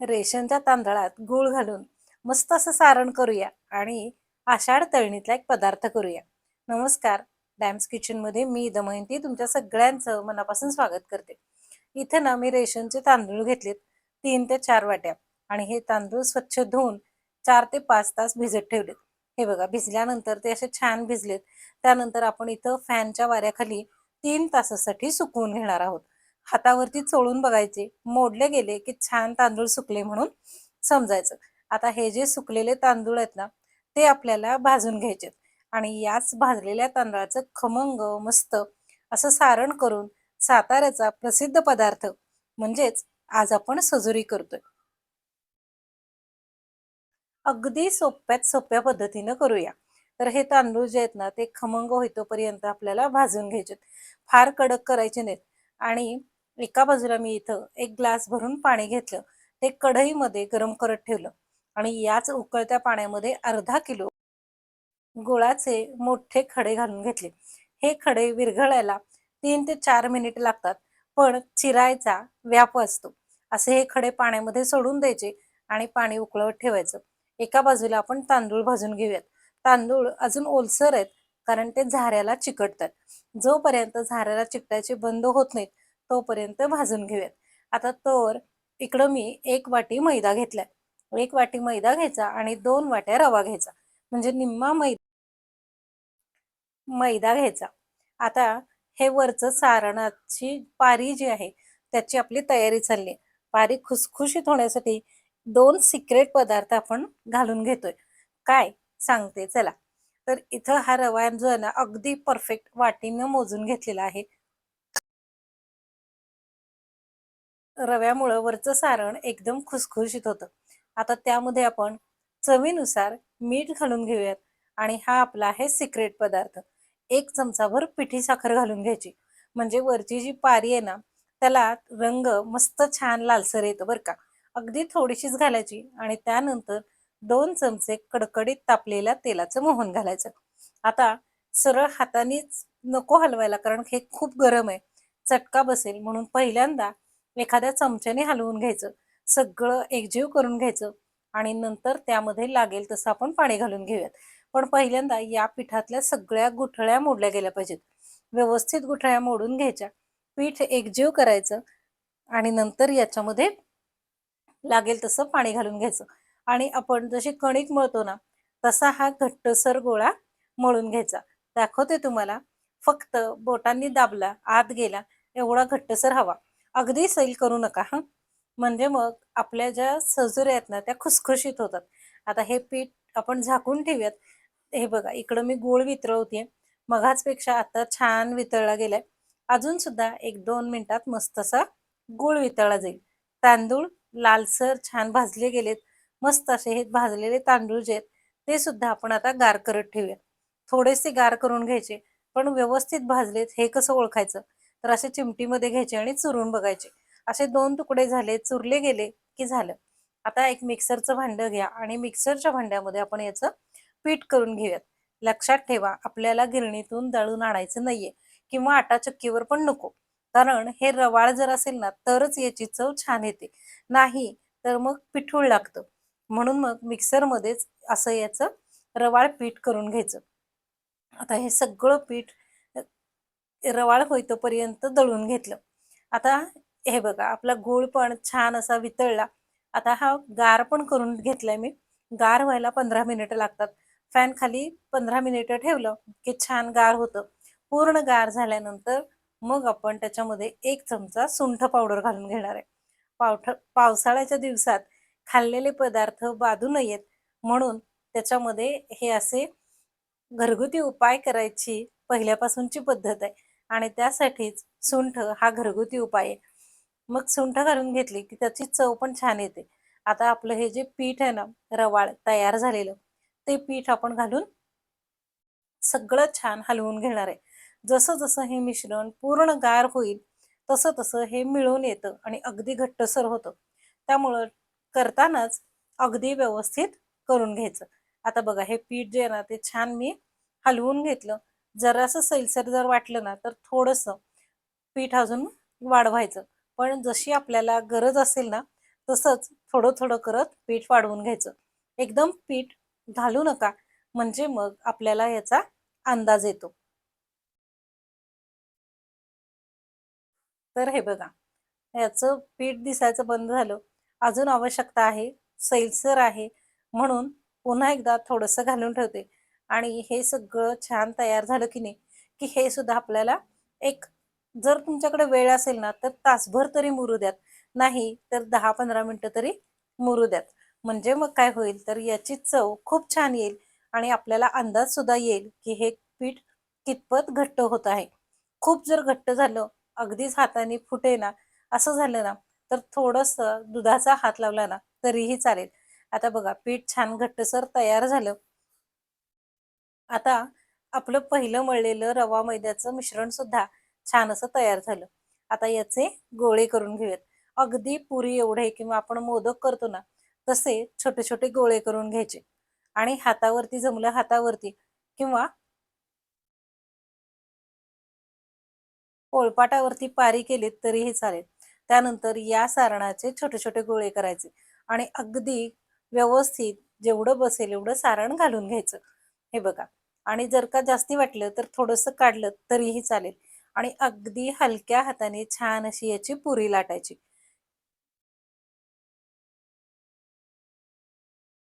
रेशनच्या तांदळात गूळ घालून मस्त असं सारण करूया आणि आषाढ तळणीतला एक पदार्थ करूया. नमस्कार. डॅम्स किचनमध्ये मी दमयंती तुमच्या सगळ्यांचं मनापासून स्वागत करते. इथं ना मी रेशनचे तांदूळ घेतलेत तीन ते चार वाट्या. आणि हे तांदूळ स्वच्छ धुवून चार ते पाच तास भिजत ठेवलेत. हे बघा भिजल्यानंतर ते असे छान भिजलेत. त्यानंतर आपण इथं फॅनच्या वाऱ्याखाली तीन तासासाठी सुकवून घेणार आहोत. हातावरती चोळून बघायचे. मोडले गेले की छान तांदूळ सुकले म्हणून समजायचं. आता हे जे सुकलेले तांदूळ आहेत ना ते आपल्याला भाजून घ्यायचे आणि याच भाजलेल्या तांदळाचं खमंग मस्त असं सारण करून साताऱ्याचा प्रसिद्ध पदार्थ म्हणजेच आज आपण सजुरी करतोय. अगदी सोप्यात सोप्या पद्धतीनं करूया. तर हे तांदूळ जे आहेत ना ते खमंग होईतोपर्यंत आपल्याला भाजून घ्यायचे फार कडक करायचे नाहीत. आणि एका बाजूला मी इथं एक ग्लास भरून पाणी घेतलं. ते कढईमध्ये गरम करत ठेवलं. आणि याच उकळत्या पाण्यामध्ये अर्धा किलो गुळाचे मोठे खडे घालून घेतले. हे खडे विरघळायला तीन ते चार मिनिट लागतात पण चिरायचा व्याप असतो. असे हे खडे पाण्यामध्ये सोडून द्यायचे आणि पाणी उकळवत ठेवायचं. एका बाजूला आपण तांदूळ भाजून घेऊयात. तांदूळ अजून ओलसर आहेत कारण ते झाऱ्याला चिकटतात. जोपर्यंत झाऱ्याला चिकटायचे बंद होत नाहीत तोपर्यंत भाजून घेऊयात. आता तर इकडं मी एक वाटी मैदा घेतलाय. एक वाटी मैदा घ्यायचा आणि दोन वाट्या रवा घ्यायचा. म्हणजे निम्मा मैदा मैदा घ्यायचा. आता हे वरचं सारणाची पारी जी आहे त्याची आपली तयारी चालली आहे. पारी खुसखुशीत होण्यासाठी दोन सिक्रेट पदार्थ आपण घालून घेतोय. काय? सांगते. चला. तर इथं हा रवा जो आहे ना अगदी परफेक्ट वाटीनं मोजून घेतलेला आहे. रव्यामुळं वरचं सारण एकदम खुसखुशीत होतं. आता त्यामध्ये आपण चवीनुसार मीठ घालून घेऊयात आणि हा आपला आहे सिक्रेट पदार्थ. एक चमचाभर पिठी साखर घालून घ्यायची. म्हणजे वरची जी पारी आहे ना त्याला रंग मस्त छान लालसर येतं बरं का. अगदी थोडीशीच घालायची आणि त्यानंतर दोन चमचे कडकडीत तापलेल्या तेलाचं मोहन घालायचं. आता सरळ हातानेच नको हलवायला कारण हे खूप गरम आहे. चटका बसेल म्हणून पहिल्यांदा एखाद्या चमच्याने हलवून घ्यायचं. सगळं एकजीव करून घ्यायचं. आणि नंतर त्यामध्ये लागेल तसं आपण पाणी घालून घेऊयात. पण पहिल्यांदा या पिठातल्या सगळ्या गुठळ्या मोडल्या गेल्या पाहिजेत. व्यवस्थित गुठळ्या मोडून घ्यायच्या. पीठ एकजीव करायचं. आणि नंतर याच्यामध्ये लागेल तसं पाणी घालून घ्यायचं. आणि आपण जशी कणिक मळतो ना तसा हा घट्टसर गोळा मळून घ्यायचा. दाखवते तुम्हाला. फक्त बोटांनी दाबला आत गेला एवढा घट्टसर हवा. अगदी सैल करू नका हां. म्हणजे मग आपल्या ज्या सजुऱ्या आहेत ना त्या खुसखुशीत होतात. आता हे पीठ आपण झाकून ठेवूयात. हे बघा इकडं मी गूळ वितळवते मगाचपेक्षा आता छान वितळला गेलाय. अजून सुद्धा एक दोन मिनिटात मस्त असा गूळ वितळला जाईल. तांदूळ लालसर छान भाजले गेलेत. मस्त असे हे भाजलेले तांदूळ जे आहेत ते सुद्धा आपण आता गार करत ठेवूया थोडेसे गार करून घ्यायचे पण व्यवस्थित भाजलेत हे कसं ओळखायचं? तर असे चिमटीमध्ये घ्यायचे आणि चुरून बघायचे. असे दोन तुकडे झाले चुरले गेले की झालं. आता एक मिक्सरचं भांडं घ्या आणि मिक्सरच्या भांड्यामध्ये आपण याचं पीठ करून घेऊयात. लक्षात ठेवा आपल्याला गिरणीतून दळून आणायचं नाहीये किंवा आटा चक्कीवर पण नको. कारण हे रवाळ जर असेल ना तरच याची चव छान येते. नाही तर मग पिठूळ लागतं. म्हणून मग मिक्सरमध्येच असं याचं रवाळ पीठ करून घ्यायचं. आता हे सगळं पीठ रवाळ होईतोपर्यंत दळून घेतलं. आता हे बघा आपला गूळ पण छान असा वितळला. आता हा गार पण करून घेतलाय मी. गार व्हायला पंधरा मिनिटं लागतात. फॅन खाली पंधरा मिनिटं ठेवलं की छान गार होतं. पूर्ण गार झाल्यानंतर मग आपण त्याच्यामध्ये एक चमचा सुंठ पावडर घालून घेणार आहे. पावठ पावसाळ्याच्या दिवसात खाल्लेले पदार्थ बाधू नयेत. म्हणून त्याच्यामध्ये हे असे घरगुती उपाय करायची पहिल्यापासूनची पद्धत आहे. आणि त्यासाठीच सुंठ हा घरगुती उपाय आहे. मग सुंठ घालून घेतली की त्याची चव पण छान येते. आता आपलं हे जे पीठ आहे ना रवाळ तयार झालेलं ते पीठ आपण घालून सगळं छान हलवून घेणार आहे. जसं जसं हे मिश्रण पूर्ण गार होईल तसं तसं हे मिळून येतं आणि अगदी घट्टसर होतं. त्यामुळं करतानाच अगदी व्यवस्थित करून घ्यायचं. आता बघा हे पीठ जे आहे ना ते छान मी हलवून घेतलं. जरासं सैलसर जर वाटलं ना तर थोडंसं पीठ अजून वाढवायचं. पण जशी आपल्याला गरज असेल ना तसंच थोडं थोडं करत पीठ वाढवून घ्यायचं. एकदम पीठ घालू नका म्हणजे मग आपल्याला याचा अंदाज येतो. तर हे बघा याचं पीठ दिसायचं बंद झालं. अजून आवश्यकता आहे सैलसर आहे म्हणून पुन्हा एकदा थोडंसं घालून ठेवते. आणि हे सगळं छान तयार झालं की नाही की हे सुद्धा आपल्याला एक जर तुमच्याकडे वेळ असेल ना तर तासभर तरी मुरू द्यात. नाही तर दहा पंधरा मिनटं तरी मुरू द्यात. म्हणजे मग काय होईल? तर याची चव खूप छान येईल आणि आपल्याला अंदाज सुद्धा येईल की हे पीठ कितपत घट्ट होत आहे. खूप जर घट्ट झालं अगदीच हाताने फुटे ना असं झालं ना तर थोडस दुधाचा हात लावला ना तरीही चालेल. आता बघा पीठ छान घट्टसर तयार झालं आता आपलं पहिलं मळलेलं रवा मैद्याचं मिश्रण सुद्धा छान असं तयार झालं. आता याचे गोळे करून घेऊयात. अगदी पुरी एवढे किंवा आपण मोदक करतो ना तसे छोटे छोटे गोळे करून घ्यायचे. आणि हातावरती जमलं हातावरती किंवा पोळपाटावरती पारी केलीत तरीही चालेल. त्यानंतर या सारणाचे छोटे छोटे गोळे करायचे आणि अगदी व्यवस्थित जेवढं बसेल एवढं सारण घालून घ्यायचं. हे बघा. आणि जर का जास्ती वाटलं तर थोडंसं काढलं तरीही चालेल. आणि अगदी हलक्या हाताने छान अशी याची पुरी लाटायची.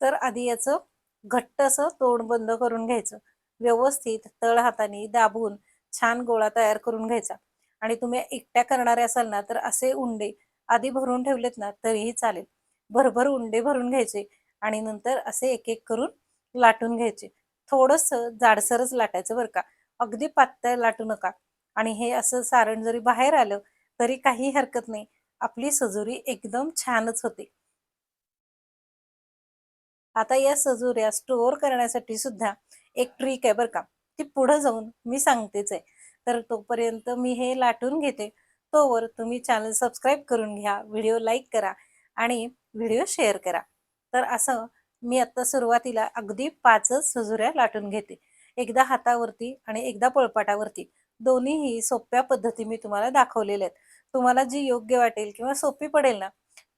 तर आधी याचं घट्ट असं तोंड बंद करून घ्यायचं. व्यवस्थित तळ हाताने दाबून छान गोळा तयार करून घ्यायचा. आणि तुम्ही एकट्या करणारे असाल ना तर असे उंडे आधी भरून ठेवलेत ना तरीही चालेल. भरभर उंडे भरून घ्यायचे आणि नंतर असे एक एक करून लाटून घ्यायचे. थोडस जाडसरच लाटायचं बरं का. अगदी पातळ लाटू नका. आणि हे असं सारण जरी बाहेर आलं तरी काही हरकत नाही. आपली सजुरी एकदम छानच होते. आता या सजुऱ्या स्टोअर करण्यासाठी सुद्धा एक ट्रिक आहे बरं का. ती पुढे जाऊन मी सांगतेच आहे. तर तोपर्यंत मी हे लाटून घेते. तोवर तुम्ही चॅनल सबस्क्राईब करून घ्या व्हिडिओ लाईक करा आणि व्हिडिओ शेअर करा. तर असं मी आत्ता सुरुवातीला अगदी पाचच सजुऱ्या लाटून घेते. एकदा हातावरती आणि एकदा पळपाटावरती. दोन्हीही सोप्या पद्धती मी तुम्हाला दाखवलेल्या आहेत. तुम्हाला जी योग्य वाटेल किंवा सोपी पडेल ना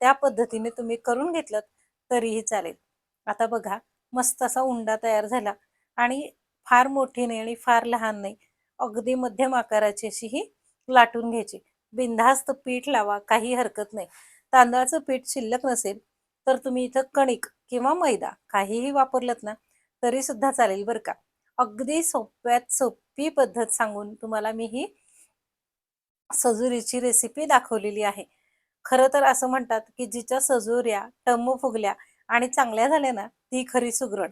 त्या पद्धतीने तुम्ही करून घेतलं तरीही चालेल. आता बघा मस्त असा उंडा तयार झाला. आणि फार मोठी नाही आणि फार लहान नाही अगदी मध्यम आकाराची अशी ही लाटून घ्यायची. बिनधास्त पीठ लावा काही हरकत नाही. तांदळाचं पीठ शिल्लक नसेल तर तुम्ही इथं कणिक किंवा मैदा काहीही वापरलत ना तरी सुद्धा चालेल बरं का. अगदी सोप्यात सोपी पद्धत सांगून तुम्हाला मी ही सजुरीची रेसिपी दाखवलेली आहे. खरं तर असं म्हणतात की जिच्या सजुऱ्या टम्म फुगल्या आणि चांगल्या झाल्या ना ती खरी सुगरण.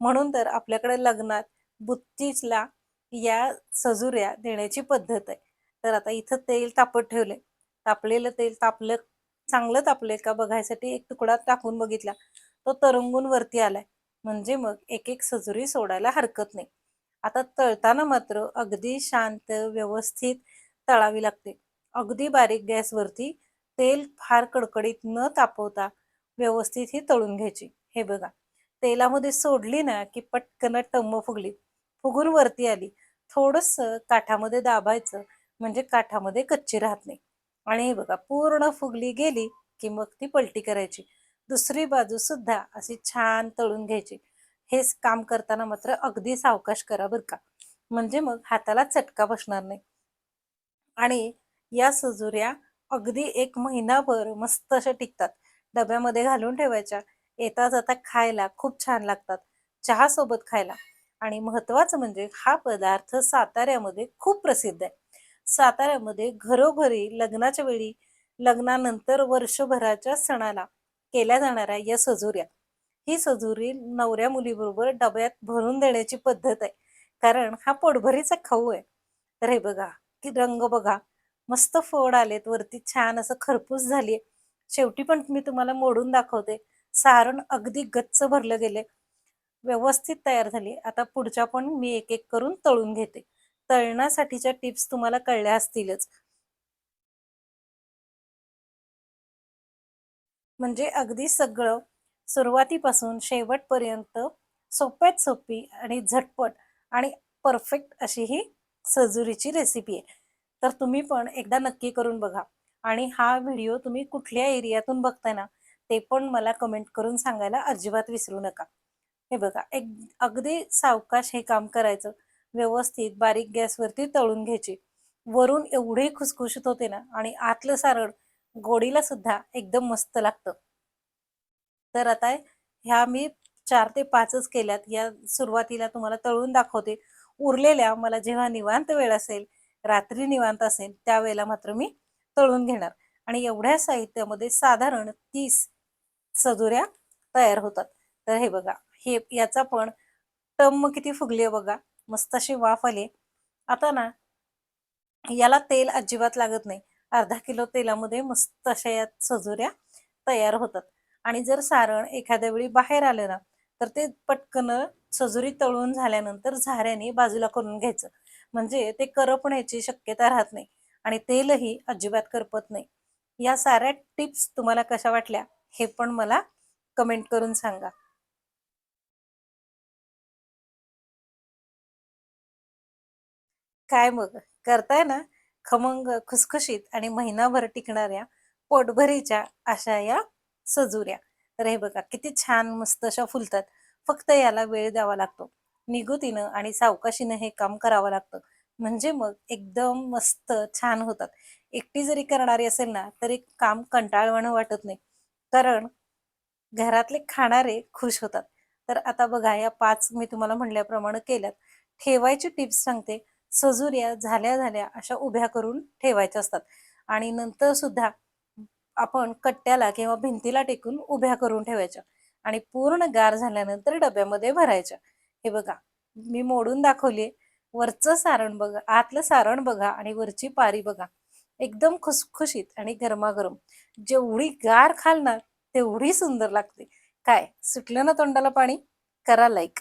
म्हणून तर आपल्याकडे लग्नात बुत्तीला या सजुऱ्या देण्याची पद्धत आहे. तर आता इथं तेल तापत ठेवले तापलेलं तेल तापलं चांगलं तापले का बघायसाठी एक तुकडा टाकून बघितला. तो तरंगून वरती आलाय. म्हणजे मग एक एक सजुरी सोडायला हरकत नाही. आता तळताना मात्र अगदी शांत व्यवस्थित तळावी लागते. अगदी बारीक गॅसवरती तेल फार कडकडीत न तापवता व्यवस्थित ही तळून घ्यायची. हे बघा. तेलामध्ये सोडली ना की पटकन टम्म फुगली. फुगून वरती आली. थोडस काठामध्ये दाबायचं. म्हणजे काठामध्ये कच्ची राहत नाही. आणि हे बघा पूर्ण फुगली गेली की मग ती पलटी करायची. दुसरी बाजू सुद्धा अशी छान तळून घ्यायची. हेच काम करताना मात्र अगदी सावकाश करा बरं का. म्हणजे मग हाताला चटका बसणार नाही. आणि या सजुऱ्या अगदी एक महिनाभर मस्त अशा टिकतात. डब्यामध्ये घालून ठेवायच्या. येता जाता खायला खूप छान लागतात. चहा सोबत खायला. आणि महत्वाचं म्हणजे हा पदार्थ साताऱ्यामध्ये खूप प्रसिद्ध आहे. साताऱ्यामध्ये घरोघरी लग्नाच्या वेळी लग्नानंतर वर्षभराच्या सणाला केल्या जाणाऱ्या या सजुऱ्या. ही सजुरी नवऱ्या मुलीबरोबर डब्यात भरून देण्याची पद्धत आहे. कारण हा पोटभरीचा खाऊ आहे. तर हे बघा की रंग बघा. मस्त फोड आलेत वरती छान असं खरपूस झालीये शेवटी पण मी तुम्हाला मोडून दाखवते. सारण अगदी गच्च भरलं गेले व्यवस्थित तयार झाली आता पुढच्या पण मी एक एक करून तळून घेते. तळण्यासाठीच्या टिप्स तुम्हाला कळल्या असतीलच. म्हणजे अगदी सगळं सुरुवातीपासून शेवटपर्यंत सोप्यात सोपी आणि झटपट आणि परफेक्ट अशी ही सजुरीची रेसिपी आहे. तर तुम्ही पण एकदा नक्की करून बघा. आणि हा व्हिडिओ तुम्ही कुठल्या एरियातून बघताय ना ते पण मला कमेंट करून सांगायला अजिबात विसरू नका. हे बघा एक अगदी सावकाश हे काम करायचं. व्यवस्थित बारीक गॅसवरती तळून घ्यायची. वरून एवढे खुसखुशीत होते ना आणि आतलं सारण गोडीला सुद्धा एकदम मस्त लागतं. तर आता ह्या मी चार ते पाचच केल्यात. या सुरुवातीला तुम्हाला तळून दाखवते. उरलेल्या मला जेव्हा निवांत वेळ असेल रात्री निवांत असेल त्यावेळेला मात्र मी तळून घेणार. आणि एवढ्या साहित्यामध्ये साधारण तीस सजुऱ्या तयार होतात. तर हे बघा हे याचा पण टम किती फुगली बघा. मस्त अशी वाफ आली. आता ना याला तेल अजिबात लागत नाही. अर्धा किलो तेलामध्ये मस्त अशा या सजुऱ्या तयार होतात. आणि जर सारण एखाद्या वेळी बाहेर आलं ना तर ते पटकन सजुरी तळून झाल्यानंतर झाऱ्याने बाजूला करून घ्यायचं. म्हणजे ते करपण्याची शक्यता राहत नाही आणि तेलही अजिबात करपत नाही. या साऱ्या टिप्स तुम्हाला कशा वाटल्या हे पण मला कमेंट करून सांगा. काय मग? करताय ना? खमंग खुसखुशीत आणि महिनाभर टिकणाऱ्या पोटभरीच्या अशा या सजुऱ्या. तर हे बघा किती छान मस्त अशा फुलतात. फक्त याला वेळ द्यावा लागतो. निगुतीनं आणि सावकाशीनं हे काम करावं लागतं. म्हणजे मग एकदम मस्त छान होतात. एकटी जरी करणारी असेल ना तरी काम कंटाळवाणं वाटत नाही. कारण घरातले खाणारे खुश होतात. तर आता बघा या पाच मी तुम्हाला म्हणल्याप्रमाणे केल्यात. ठेवायची टिप्स सांगते. सजुऱ्या झाल्या झाल्या अशा उभ्या करून ठेवायच्या असतात. आणि नंतर सुद्धा आपण कट्ट्याला किंवा भिंतीला टेकून उभ्या करून ठेवायच्या. आणि पूर्ण गार झाल्यानंतर डब्यामध्ये भरायच्या. हे बघा मी मोडून दाखवली वरचं सारण बघा आतलं सारण बघा आणि वरची पारी बघा. एकदम खुसखुशीत आणि गरमागरम. जेवढी गार खाल ना तेवढी सुंदर लागते. काय? सुटलं ना तोंडाला पाणी? करा लाईक